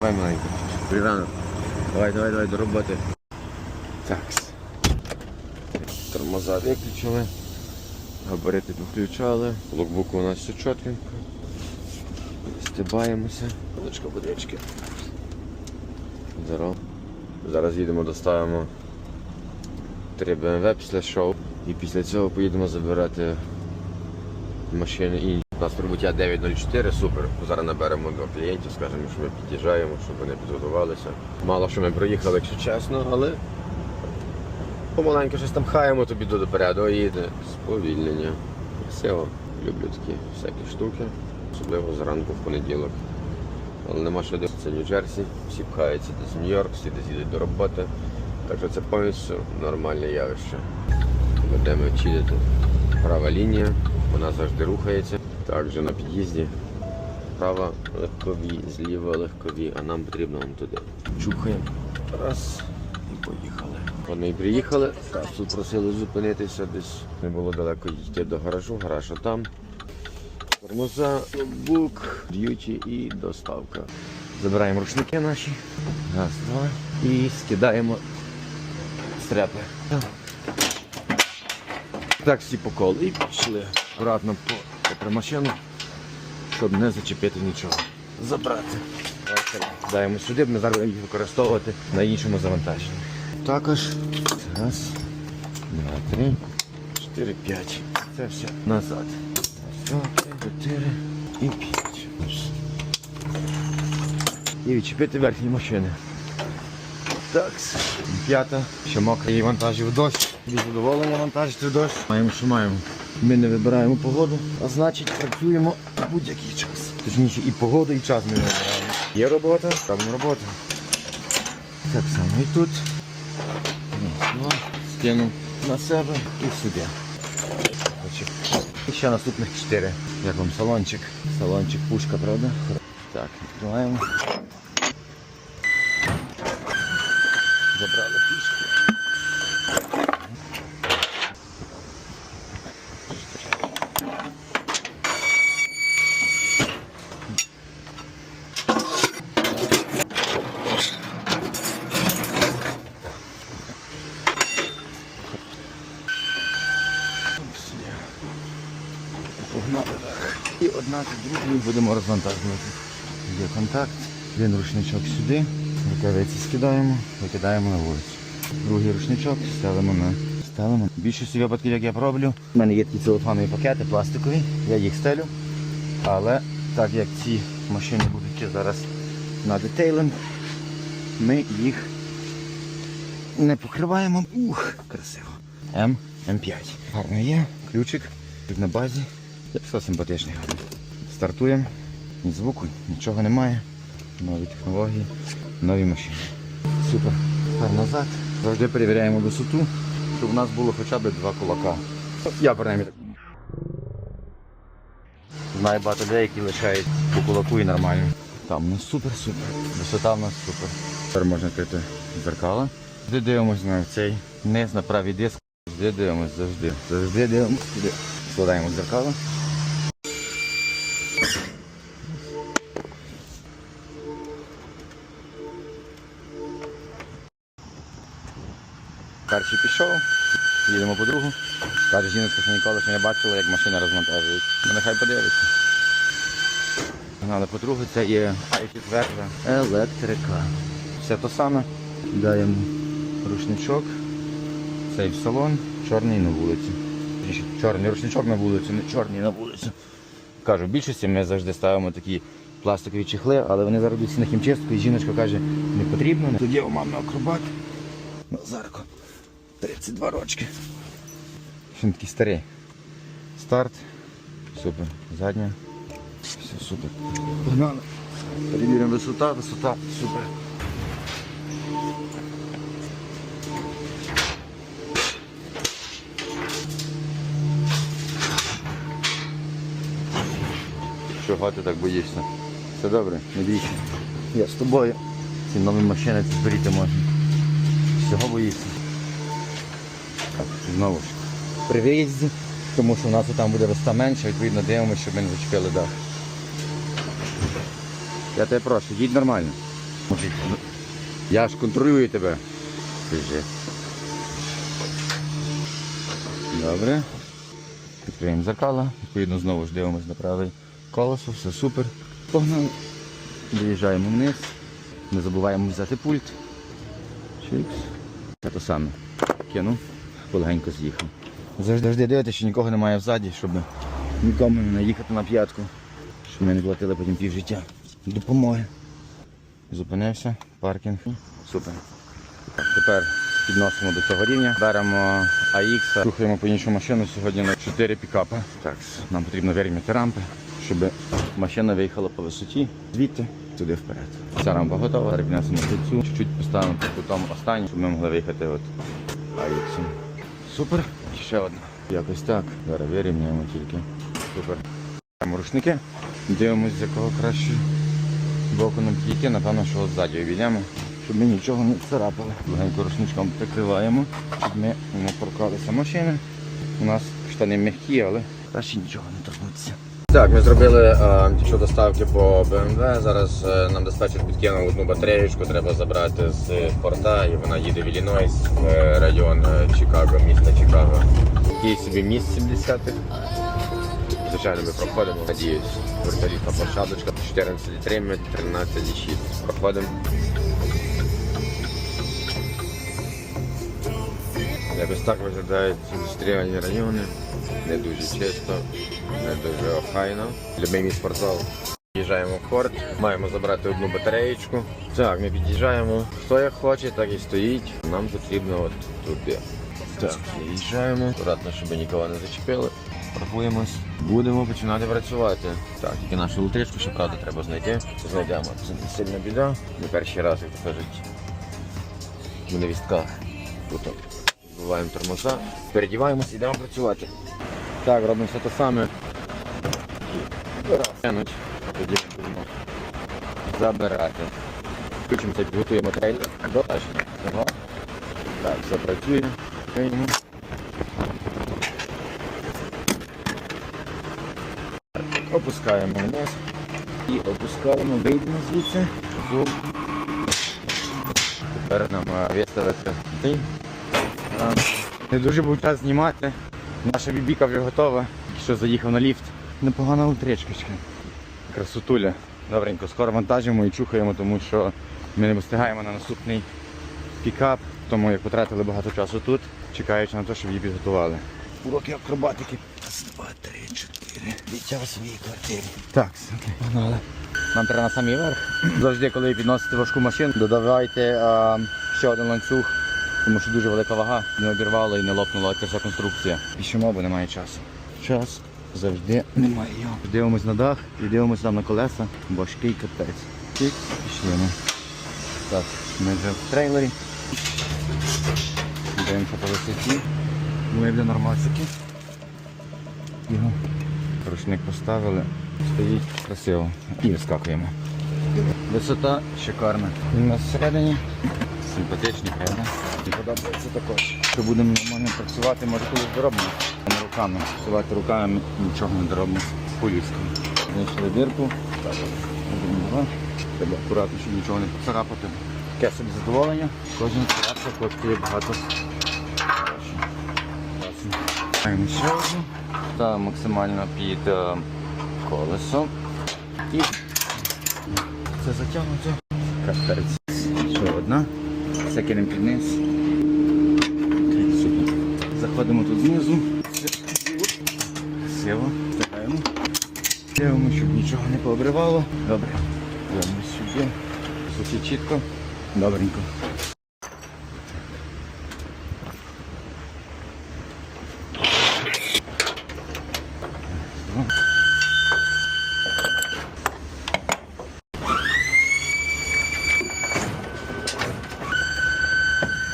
Давай маленько. Приванок. Давай, давай, давай, до роботи. Так. Тормоза виключили. Габарити включали. Локбуку у нас все чотенько. Стибаємося. Водичка, водички. Здоров. Зараз їдемо, доставимо 3 BMW після шоу. І після цього поїдемо забирати машини інші. У нас прибуття 9.04, супер. Зараз наберемо до клієнтів, скажемо, що ми під'їжджаємо, щоб вони підготувалися. Мало що ми проїхали, якщо чесно, але помаленьку щось там хаємо, тобі до допереду їде. Сповільнення. Красиво. Люблю такі всякі штуки, особливо зранку в понеділок. Але нема що дивитися, це Нью-Джерсі, всі пхаються десь в Нью-Йорк, всі десь їдуть до роботи. Так що це повністю нормальне явище. Будемо чилити. Права лінія, вона завжди рухається. Також на під'їзді. Права легкові, зліва легкові, а нам потрібно вон туди. Чухаємо. Раз і поїхали. Вони приїхали. Так, тут просили зупинитися десь. Не було далеко йти до гаражу, гараж там. Тормоза, бук, б'юті і доставка. Забираємо рушники наші. Раз, два. І скидаємо стрепи. Так всі по колу і пішли акуратно по, попри машину, щоб не зачепити нічого. Забрати. Даємо сюди, ми зараз їх використовувати на іншому завантаженні. Також раз, два, три, чотири, п'ять. Це все назад. Раз, два, три, чотири і п'ять. І відчепити верхні машини. Так, п'ята, що мокрий вантажів дощ. Від задоволення вантажити в дощ. Маємо, що маємо. Ми не вибираємо погоду, а значить працюємо будь-який час. Точніше і погоду, і час ми не вибираємо. Є робота, робимо роботу. Так само і тут. Раз, два. Скинув на себе і сюди. І ще наступних чотири. Як вам салончик? Салончик пушка, правда? Так, відкриваємо. Забрали фішки. Погнали вверх. І одна за другою будемо розвантажувати. Є контакт, один рушничок сюди, рукавиці скидаємо, викидаємо на вулицю. Другий рушничок ставимо на ставимо. В більшості випадків, як я роблю, у мене є такі целофанові пакети пластикові, я їх стелю. Але так як ці машини будуть зараз на детейлинг, ми їх не покриваємо. Ух, красиво. М, М5. Гарно є, ключик тут на базі. Все симпатичний гарний. Стартуємо. Ні звуку, нічого немає. Нові технології, нові машини. Супер. Тепер назад. Завжди перевіряємо висоту, щоб у нас було хоча б два кулака. Я принаймні так. Знаю багато людей, які лишають по кулаку і нормально. Там у нас супер-супер. Висота в нас супер. Тепер можна крити дзеркала. Завжди дивимось на цей низ на правий диск. Завжди дивимось, завжди. Завжди дивимось. Складаємо дзеркало. Перший пішов, їдемо по другу. Каже жіночка, що ніколи ще не бачила, як машина розвантажують. Ну нехай подивиться. Погнали по другу, це є i4 електрика. Все то саме. Даємо рушничок, цей в салон, чорний на вулиці. Чорний рушничок на вулицю, не чорний на вулицю. Кажу, в більшості ми завжди ставимо такі пластикові чехли, але вони зараз йдуть на хімчистку і жіночка каже, не потрібно. Є у мами акробат. Назарко. 32 рочки. Він такий старий. Старт. Супер. Задня. Все супер. Погнали. Перевіримо висота, висота. Супер. Чого ти так боїшся? Все добре, не бійся. Я з тобою. Ці нові машини зберіти можна. Всього боїться. Знову ж. При виїзді, тому що у нас там буде висота менша, відповідно дивимося, щоб ми не зачепили дах. Я тебе прошу, їдь нормально. Я ж контролюю тебе. Добре. Відкриємо зеркало. Відповідно, знову ж дивимось на праве колесо, все супер. Погнали. Виїжджаємо вниз. Не забуваємо взяти пульт. Чикс. Це то саме. Кинув, полегенько з'їхав. Завжди дивитися, що нікого немає взаді, щоб нікому не наїхати на п'ятку. Щоб ми не платили потім пів життя. Допомоги. Зупинився, паркінг. Супер. Тепер підносимо до цього рівня. Беремо AX, рухаємо по іншу машину сьогодні на 4 пікапи. Так, нам потрібно вирівняти рампи, щоб машина виїхала по висоті, звідти туди вперед. Ця рампа готова, зараз піднесемо цю, чуть-чуть поставимо під кутом останню, щоб ми могли виїхати от AX. Супер. Ще одна. Якось так. Зараз вирівняємо тільки. Супер. Рушники. Дивимось, з якого краще боку нам підійти, напевно, що ззаді обійдемо, щоб ми нічого не царапали. Легенько рушничком прикриваємо, щоб ми не торкалися машини. У нас штани м'які, але краще нічого не торкнутися. Так, ми зробили е, що доставки по BMW. Зараз е, нам диспетчер підкинув одну батареєчку, треба забрати з порта, і вона їде в Іллінойс, е, район е, Чикаго, міста Чикаго. Такий собі міст 70-х. Звичайно, ми проходимо, надіюсь, вертолітна площадочка 14,3 метр, 13,6. Проходимо. Якось так виглядають індустріальні райони. Не дуже чисто, не дуже охайно. Любий спортзал. Під'їжджаємо в порт, маємо забрати одну батареєчку. Так, ми під'їжджаємо. Хто як хоче, так і стоїть. Нам потрібно от туди. Так, під'їжджаємо. Акуратно, щоб нікого не зачепили. Паркуємось. Будемо починати працювати. Так, тільки нашу електричку, ще правда, треба знайти. Знайдемо. Це не сильна біда. Не перший раз, як то кажуть. Ми на вістках. Тут Вбиваємо тормоза, передіваємося, йдемо працювати. Так, робимо все те саме. Тоді будемо забирати. Включимося, підготуємо трейлер. Дотачно. Так, все працює. Чекаємо. Опускаємо вниз і опускаємо, вийдемо звідси. Зуб. Тепер нам е, виставити цей Не дуже був час знімати. Наша бібіка вже готова. Що заїхав на ліфт. Непогана утречкочка. Красотуля. Добренько, скоро вантажимо і чухаємо, тому що ми не встигаємо на наступний пікап, тому як потратили багато часу тут, чекаючи на те, щоб її підготували. Уроки акробатики. Раз, два, три, чотири. Дитя в своїй квартирі. Так, окей, погнали. Нам треба на самий верх. Завжди, коли підносите важку машину, додавайте а, ще один ланцюг тому що дуже велика вага, не обірвало і не лопнула ця вся конструкція. Пішимо, бо немає часу. Час завжди немає його. Дивимось на дах і дивимось там на колеса, важкий капець. Пішли ми. Так, ми вже в трейлері. Дивимося по висоті. Вийде нормальчики. Його рушник поставили, стоїть красиво. І вискакуємо. Висота шикарна. У нас всередині. Симпатичний, правда? Мені подобається також. Що будемо нормально працювати, може колись доробимо. Не руками. Працювати руками нічого не доробимо. По-людському. Знайшли два. Треба акуратно, щоб нічого не поцарапати. Таке собі задоволення. Кожен царапка коштує багато. Маємо ще одну. Та максимально під е, колесо. І це затягнуто. Капець. Ще одна. Все кинемо під Супер. Заходимо тут знизу. Сіво. Встигаємо. Дивимо, щоб нічого не пообривало. Добре. Дивимось сюди. Все чітко. Добренько.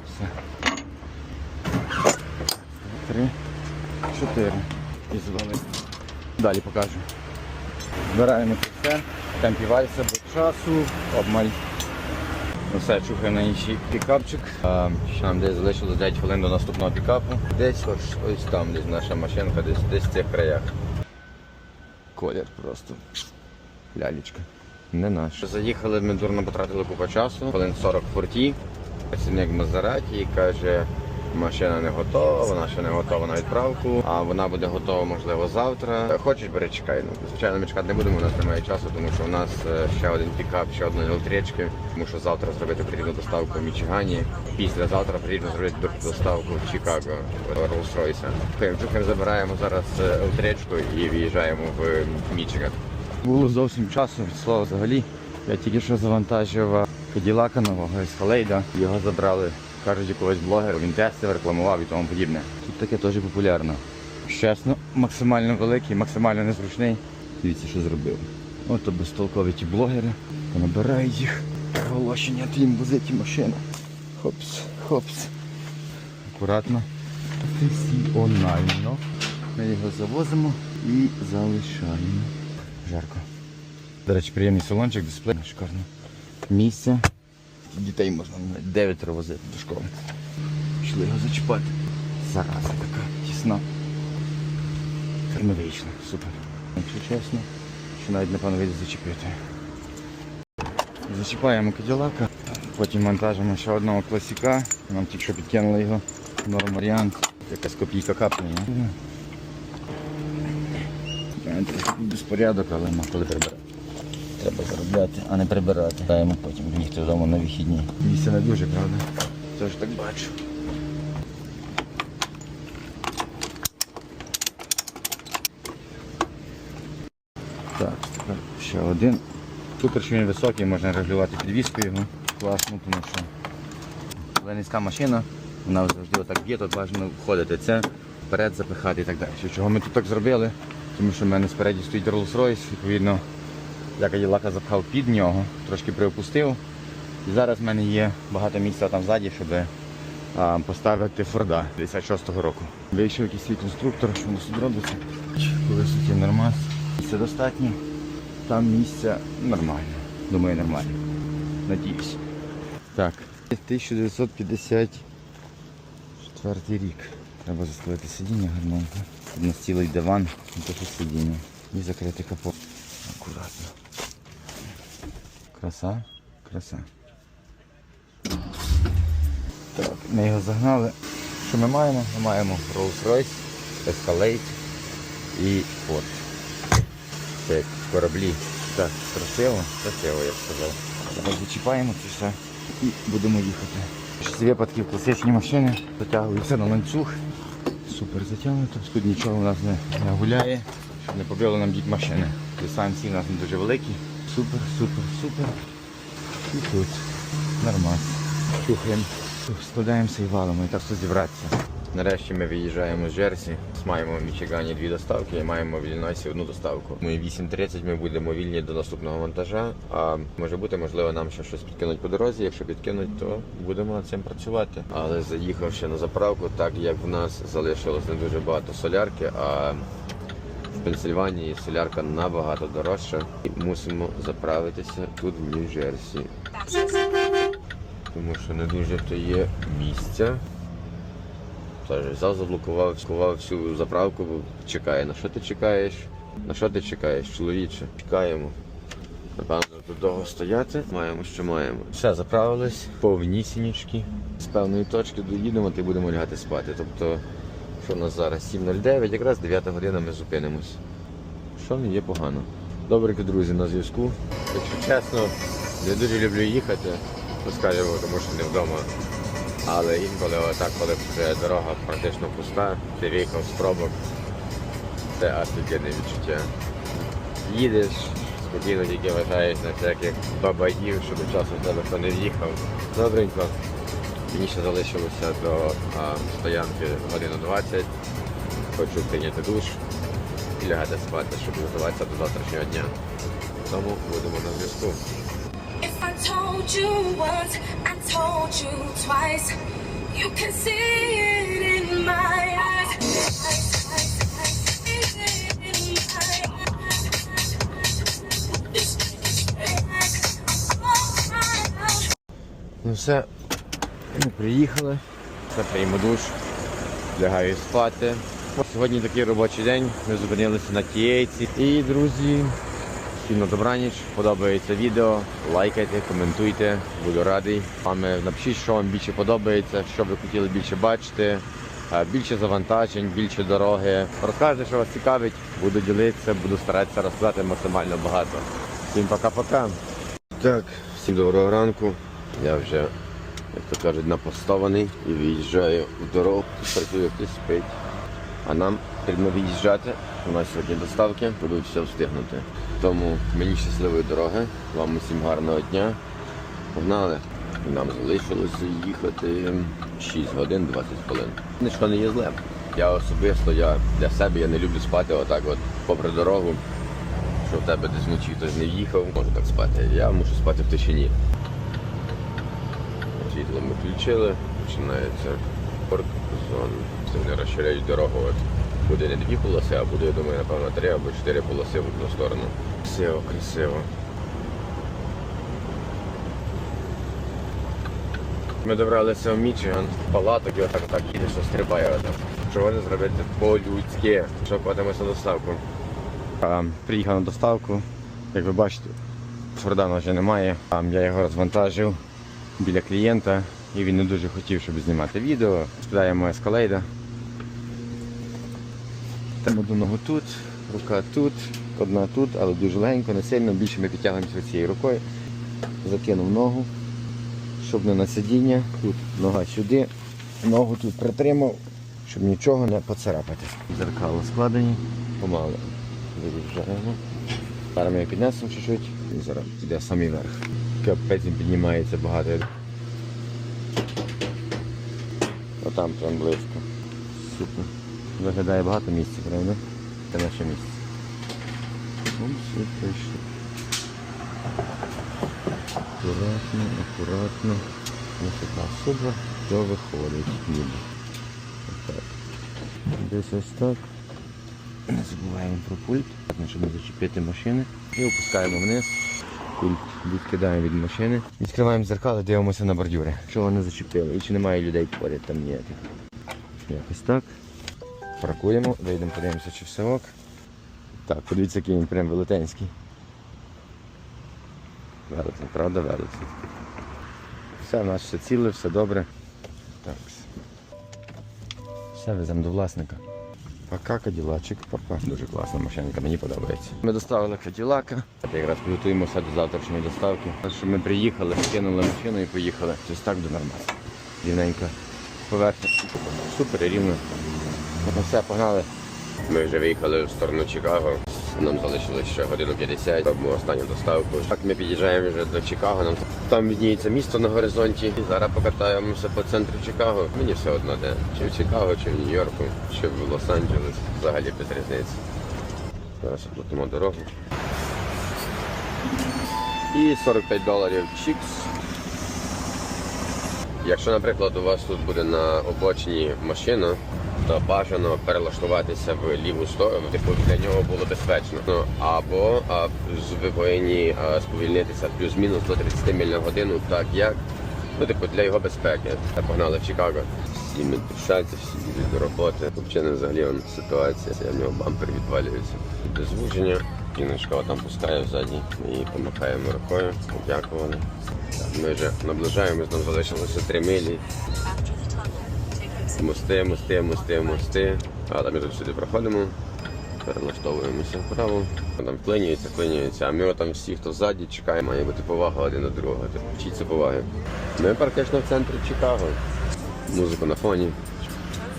Все. Три, чотири. І звали. Далі покажу. Збираємо це все. Темпі вальса без часу, обмаль. Ну все, чухаємо на інший пікапчик. А, ще нам десь залишилось 9 хвилин до наступного пікапу. Десь ось, ось там, десь наша машинка, десь, десь в цих краях. Колір просто. Лялечка. не наш. Заїхали, ми дурно потратили купу часу, хвилин 40 в порті. Працівник Мазераті каже, машина не готова, вона ще не готова на відправку, а вона буде готова, можливо, завтра. Хочеш, бери, чекай. Ну, звичайно, ми чекати не будемо, у нас немає часу, тому що у нас е, ще один пікап, ще одна електричка. Тому що завтра зробити потрібну доставку в Мічигані. Післязавтра потрібно зробити доставку в Чикаго Rolls-Royce. Чухаємо, чухаємо, забираємо зараз е, електричку і виїжджаємо в Мічиган. Було зовсім часу, від взагалі. Я тільки що завантажив Каділака нового Escalade. Його забрали, кажуть, якогось блогера, він тестив, рекламував і тому подібне. Тут таке теж популярно. Чесно, максимально великий, максимально незручний. Дивіться, що зробив. Ото безтолкові ті блогери. Набирають їх. Оголошення, ти їм возить машину. Хопс, хопс. Акуратно. Професіонально. Ми його завозимо і залишаємо. Жарко. До речі, приємний салончик, дисплей. Шикарно. Місце. Дітей можна дев'ятеро возити до школи. Пішли його зачіпати. Зараза така тісна. Термовічна. Супер. Якщо чесно, що навіть напевно вийде зачепити. Зачіпаємо каділака, потім монтажимо ще одного класіка. Нам тільки що підкинули його. Норм варіант. Якась копійка капне. Безпорядок, але коли прибирати. Треба заробляти, а не прибирати. Даємо потім бігти вдома на вихідні. Місце не дуже, правда? Тож так бачу. Так, тепер ще один. Супер, що він високий, можна регулювати підвіску його. Класно, тому що коли машина, вона завжди отак б'є, тут важливо входити. Це вперед запихати і так далі. Чого ми тут так зробили? Тому що в мене спереді стоїть Rolls-Royce, відповідно, я Каділака запхав під нього, трошки приопустив. І зараз в мене є багато місця там ззаді, щоб а, поставити Форда 56-го року. Вийшов якийсь свій конструктор, що тут робиться. Висоті нормас. Місця достатньо. Там місця нормально. Думаю, нормально. Надіюсь. Так. 1954 рік. Треба заставити сидіння гарненько. Цілий диван, не то що сидіння. І закрити капот. Акуратно. Краса, краса. Так, ми його загнали. Що ми маємо? Ми маємо Rolls-Royce, Escalade і Ford. Це кораблі. Так, красиво, красиво, я б сказав. Зараз зачіпаємо це все і будемо їхати. З випадків класичні машини затягуються на ланцюг. Супер затягнуто. Тут нічого у нас не, гуляє, щоб не побило нам бік машини. Дистанції у нас не дуже великі. Супер, супер, супер. І тут нормально. Чухаємо. Складаємося і валимо, і так все зібратися. Нарешті ми виїжджаємо з Джерсі. Маємо в Мічигані дві доставки і маємо в Іллінойсі одну доставку. Ми 8.30 ми будемо вільні до наступного вантажа. А може бути, можливо, нам ще щось підкинуть по дорозі. Якщо підкинуть, то будемо над цим працювати. Але заїхавши на заправку, так як в нас залишилось не дуже багато солярки, а Пенсильванії солярка набагато дорожча. І мусимо заправитися тут в Нью-Джерсі. Тому що не дуже то є місця. Тож взяв, заблокував, сховав всю заправку, бо чекає. На що ти чекаєш? На що ти чекаєш, чоловіче? Чекаємо. Напевно, тут довго стояти. Маємо, що маємо. Все, заправились, повнісінічки. З певної точки доїдемо та будемо лягати спати. Тобто, що в нас зараз 7.09, якраз 9 година ми зупинимось. Що не є погано. Добренько, друзі, на зв'язку. Якщо чесно, не дуже люблю їхати, розкажемо, тому що не вдома. Але інколи отак, коли вже дорога практично пуста, ти виїхав з пробок, це офігенне відчуття. Їдеш, спокійно тільки вважаєш на всяких бабаїв, щоб часу в тебе хто не в'їхав. Добренько. Мені ще залишилося до а, стоянки годину 20. Хочу прийняти душ і лягати спати, щоб готуватися до завтрашнього дня. Тому будемо на зв'язку. If I told you once, I told you twice, you can see it in my eyes. Ну все, ми приїхали, все прийму душ, лягаю спати. Сьогодні такий робочий день, ми зупинилися на тієйці. І, друзі, Всім на добраніч, подобається відео, лайкайте, коментуйте, буду радий. Вами напишіть, що вам більше подобається, що ви хотіли більше бачити. Більше завантажень, більше дороги. Розкажете, що вас цікавить, буду ділитися, буду старатися розказати максимально багато. Всім пока-пока. Так, всім доброго ранку. Я вже, як то кажуть, напостований і виїжджаю в дорогу. Працює хтось спить. А нам потрібно виїжджати. У нас сьогодні доставки, буду все встигнути. Тому мені щасливої дороги, вам усім гарного дня. Погнали. Нам залишилося їхати 6 годин 20 хвилин. Нічого не є зле. Я особисто, я для себе я не люблю спати отак от попри дорогу. Що в тебе десь вночі хтось не в'їхав, можу так спати. Я мушу спати в тишині. Ми включили, починається порк зон. Це вони розширяють дорогу. От. Буде не дві полоси, а буде, я думаю, напевно, три або чотири полоси в одну сторону. Красиво, красиво. Ми добралися в Мічиган, палаток і отак отак їде, що стрибає. Чого не зробити по-людськи, що платимося на доставку. Приїхав на доставку. Як ви бачите, Фордана вже немає. А, я його розвантажив біля клієнта і він не дуже хотів, щоб знімати відео. Скидаємо ескалейда. Там одну ногу тут, рука тут, одна тут, але дуже легенько, не сильно. Більше ми підтягуємося цією рукою. Закинув ногу, щоб не на сидіння. Тут нога сюди, ногу тут притримав, щоб нічого не поцарапати. Зеркало складені, помало виїжджаємо. Зараз ми піднесемо чуть-чуть і зараз йде самий верх. Капець він піднімається багато. Отам прям близько. Супер. Виглядає багато місця, правда? Це наше місце. Ось і прийшли. Акуратно, акуратно. Ось така супер. Що виходить ніби. Отак. Десь ось так. Не забуваємо про пульт, щоб не зачепити машини. І опускаємо вниз. Пульт відкидаємо від машини. Відкриваємо зеркало, дивимося на бордюри. Чого не зачепили. І чи немає людей поряд там ніяких. Якось так. Паркуємо, вийдемо, подивимося, чи все ок. Так, подивіться, який він прям велетенський. Велетень, правда, велетень. Все, в нас все ціле, все добре. Так. Все, веземо до власника. Пока Каділачик, пока. Дуже класна машинка, мені подобається. Ми доставили Каділака. Якраз підготуємося до завтрашньої доставки. Так що ми приїхали, скинули машину і поїхали. Ось так до нормально. Рівненько поверхня. Супер, рівно. Все, погнали. Ми вже виїхали в сторону Чикаго. Нам залишилось ще годину 50, робимо останню доставку. Так ми під'їжджаємо вже до Чикаго. Нам там відніється місто на горизонті. І зараз покатаємося по центру Чикаго. Мені все одно де. Чи в Чикаго, чи в Нью-Йорку, чи в Лос-Анджелес. Взагалі без різниці. Зараз оплатимо дорогу. І 45 доларів чікс. Якщо, наприклад, у вас тут буде на обочині машина, то бажано перелаштуватися в ліву сторону, типу для нього було безпечно. Ну або а, ви повинні а, сповільнитися плюс-мінус до 30 миль на годину, так як ну, типу, для його безпеки. Та погнали в Чикаго. Всі медпишаться, всі їдуть до роботи. Взагалі взагалі он, ситуація, в нього бампер відвалюється. До звуження. Жіночка там пускає ми її помахаємо рукою, подякували. Ми вже наближаємось, нам залишилося 3 милі. Мости, мости, мости, мости. Але ми тут сюди проходимо, перелаштовуємося вправо. Там вклинюється, вклинюється, а ми там всі, хто ззаді, чекає, має бути повага один до другого. Типу, Вчіться поваги. Ми практично в центрі Чикаго. Музику на фоні.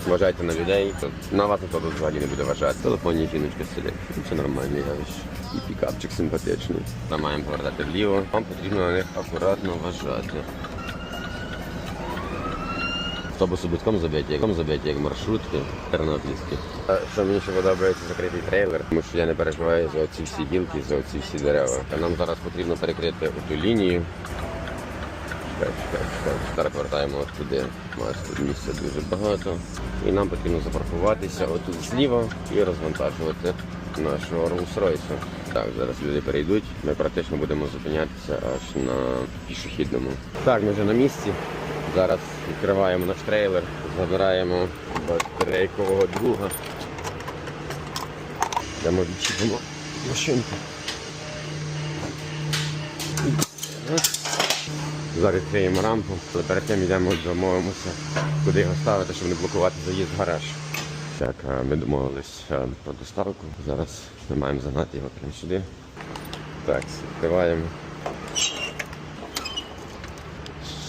Вважайте на людей, на вас ніхто тут взагалі не буде вважати. В телефоні жіночка сидить. Це нормальне явище. І пікапчик симпатичний. Там маємо повертати вліво. Вам потрібно на них акуратно вважати. Автобуси битком забиті, як забиті, як маршрутки тернопільські. А Що мені ще подобається закритий трейлер, тому що я не переживаю за оці всі гілки, за оці всі дерева. А нам зараз потрібно перекрити ту лінію. Зараз повертаємо от туди. Нас тут місця дуже багато. І нам потрібно запаркуватися отут зліва і розвантажувати нашого Rolls-Royce. Так, зараз люди перейдуть. Ми практично будемо зупинятися аж на пішохідному. Так, ми вже на місці. Зараз відкриваємо наш трейлер, забираємо батарейкового друга. Йдемо відчіпимо машинку. Зараз відкриємо рампу, але перед тим йдемо, домовимося, куди його ставити, щоб не блокувати заїзд в гараж. Так, Ми домовилися про доставку. Зараз ми маємо загнати його прямо сюди. Так, відкриваємо.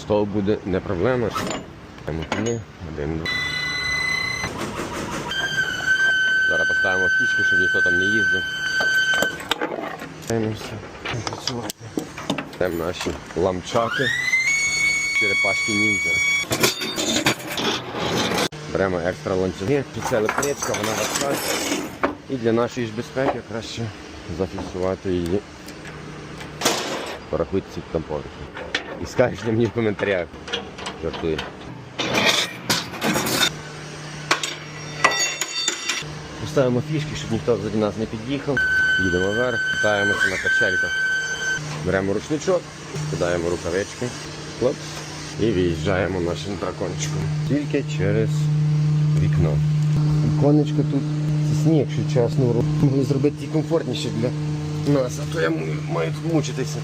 Стол буде не проблема. Зараз поставимо фішки, щоб ніхто там не їздив. Там наші ламчаки. Черепашки ніндзя. Беремо екстра ланцюги. Це електричка, вона важка. І для нашої ж безпеки краще зафіксувати її. Порахуйте ці там. І скажете мені в коментарях. Жартую. Поставимо фішки, щоб ніхто ззаді нас не під'їхав. Їдемо вверх, катаємося на качельках. Беремо ручничок, кидаємо рукавички, хлоп, і виїжджаємо нашим дракончиком. Тільки через вікно. Віконечко тут це сніг, якщо чесно, могли зробити комфортніше для нас, а то я маю тут мучитися.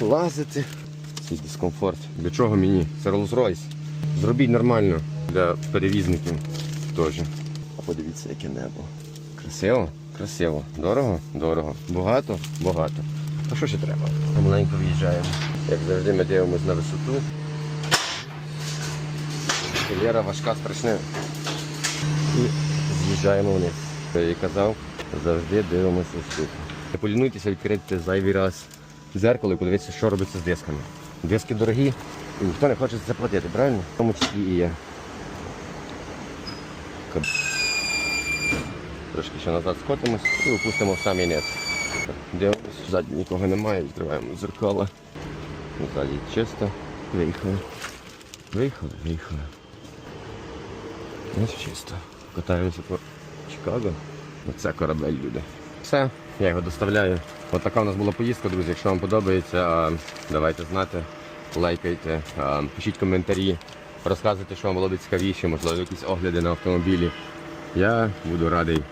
Лазити. Цей дискомфорт. Для чого мені? Це Rolls-Royce. Зробіть нормально для перевізників теж. А подивіться, яке небо. Красиво? Красиво. Дорого? Дорого. Багато? Багато. А що ще треба? Помаленько в'їжджаємо. Як завжди ми дивимося на висоту. Лера важка страшне. І з'їжджаємо вниз. Я і казав, завжди дивимося висоту. Не полінуйтеся відкрити зайвий раз дзеркало і подивитися, що робиться з дисками. Диски дорогі, і ніхто не хоче за це платити, правильно? В тому числі і я. Трошки ще назад скотимось і опустимо в самий низ. Дивимось, ззаді нікого немає, відкриваємо зеркало. Ззаді чисто. Виїхали. Виїхали, виїхали. Ось чисто. Катаємося по Чикаго. Оце корабель люди. Все, я його доставляю. От така у нас була поїздка, друзі. Якщо вам подобається, давайте знати, лайкайте, пишіть коментарі, розказуйте, що вам було б цікавіше, можливо, якісь огляди на автомобілі. Я буду радий,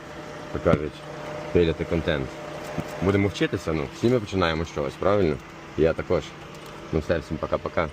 як кажуть, пиляти контент. Будемо вчитися, ну, всі ми починаємо щось, правильно? Я також. Ну все, всім пока-пока.